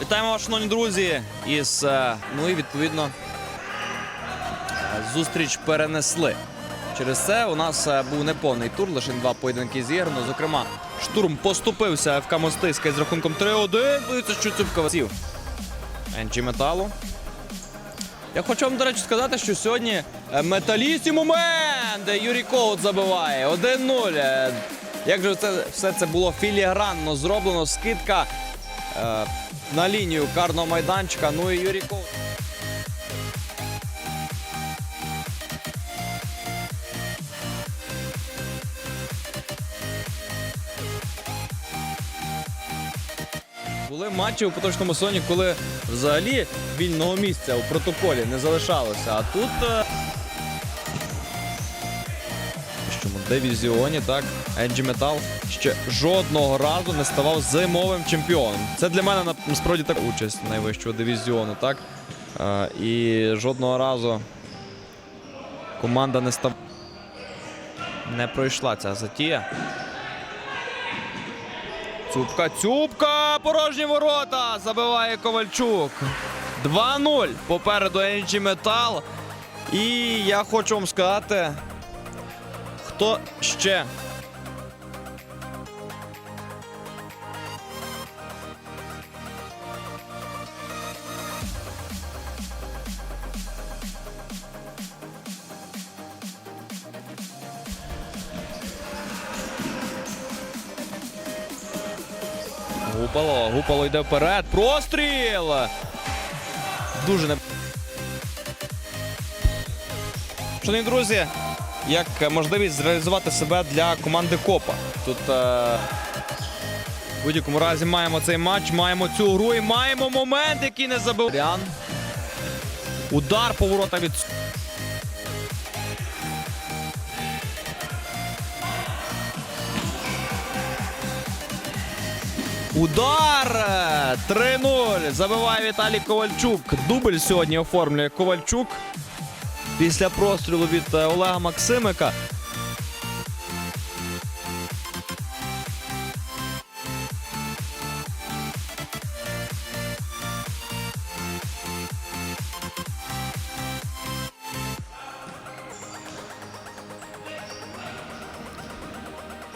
Вітаємо вас, шановні друзі. Із е, ну і відповідно е, зустріч перенесли. Через це у нас е, був неповний тур, лише два поєдинки зіграно. Зокрема, штурм поступився ФК Мостиська із рахунком 3-1. Боються, що Цюбка сів. Енджі металу. Я хочу вам, до речі, сказати, що сьогодні металісті момент! де Юрій Коут забиває 1-0. Е, Як же це все це було філігранно зроблено? Скидка на лінію карного майданчика. Ну і Юрій Коут. Були матчі у поточному сезоні, коли взагалі вільного місця у протоколі не залишалося. А тут дивізіоні, так, Енджі Метал ще жодного разу не ставав зимовим чемпіоном. Це для мене насправді так участь найвищого дивізіону, так? І жодного разу команда не став. Не пройшла ця затія. Цупка, цупка! Порожні ворота! Забиває Ковальчук. 2-0 попереду Energy Metal. І я хочу вам сказати, хто ще. Гупало, гупало йде вперед. Простріл! Дуже не. Шановні друзі, як можливість зреалізувати себе для команди Копа. Тут е... в будь-якому разі маємо цей матч, маємо цю гру і маємо момент, який не забив. Рян. Удар поворота від. Удар! 3-0. Забиває Віталій Ковальчук. Дубль сьогодні оформлює Ковальчук. Після прострілу від е, Олега Максимика.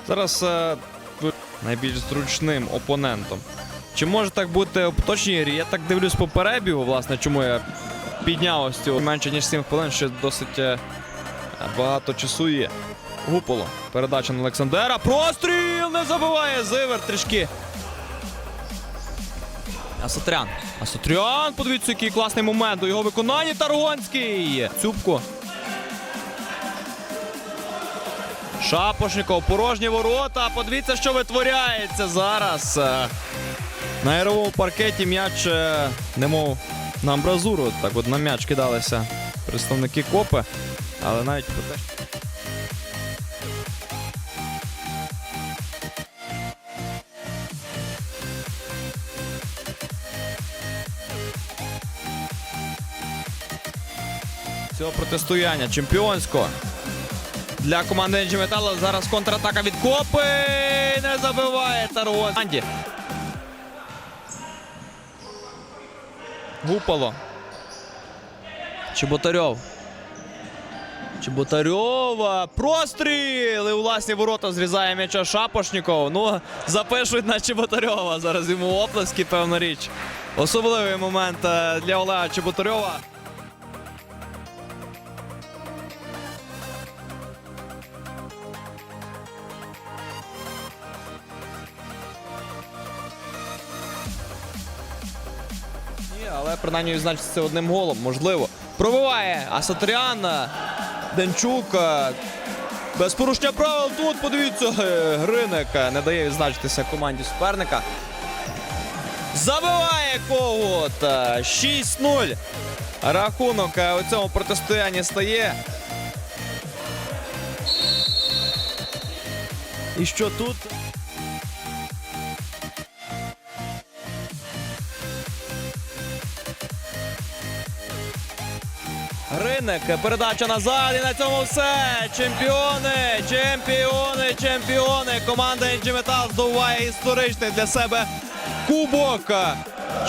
Зараз е, найбільш зручним опонентом. Чи може так бути в поточній грі? Я так дивлюсь по перебігу, власне, чому я підняв цю менше ніж 7 хвилин, ще досить е, багато часу є. Гуполо. Передача на Олександера. Простріл не забиває Зивер трішки. Асатрян. Асатрян, подивіться, який класний момент у його виконанні. Таргонський. Цюбко. Шапошников, порожні ворота. Подивіться, що витворяється зараз. Е, На ігровому паркеті м'яч, е, немов на амбразуру. Так от на м'яч кидалися представники копи. Але навіть про те, цього протистояння чемпіонського. Для команди Енджі Металу зараз контратака від Копи. Не забиває Таргон. Гупало. Чеботарьов. Чеботарьова. Простріл! І у власні ворота зрізає м'яча Шапошніков. Ну, запишуть на Чеботарьова. Зараз йому оплески, певна річ. Особливий момент е, для Олега Чеботарьова. Але принаймні відзначиться одним голом, можливо. Пробиває Асатріан, Денчук. е, Без порушення правил тут, подивіться, е, Гриник е, не дає відзначитися команді суперника. Забиває Когут. е, 6-0. Рахунок е, у цьому протистоянні стає. І що тут? Гриник, передача назад і на цьому все. Чемпіони, чемпіони, чемпіони. Команда Інджімета здобуває історичний для себе кубок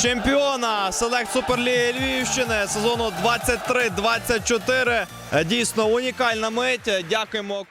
чемпіона Селект Суперліги Львівщини сезону 23-24. Е, Дійсно унікальна мить. Дякуємо.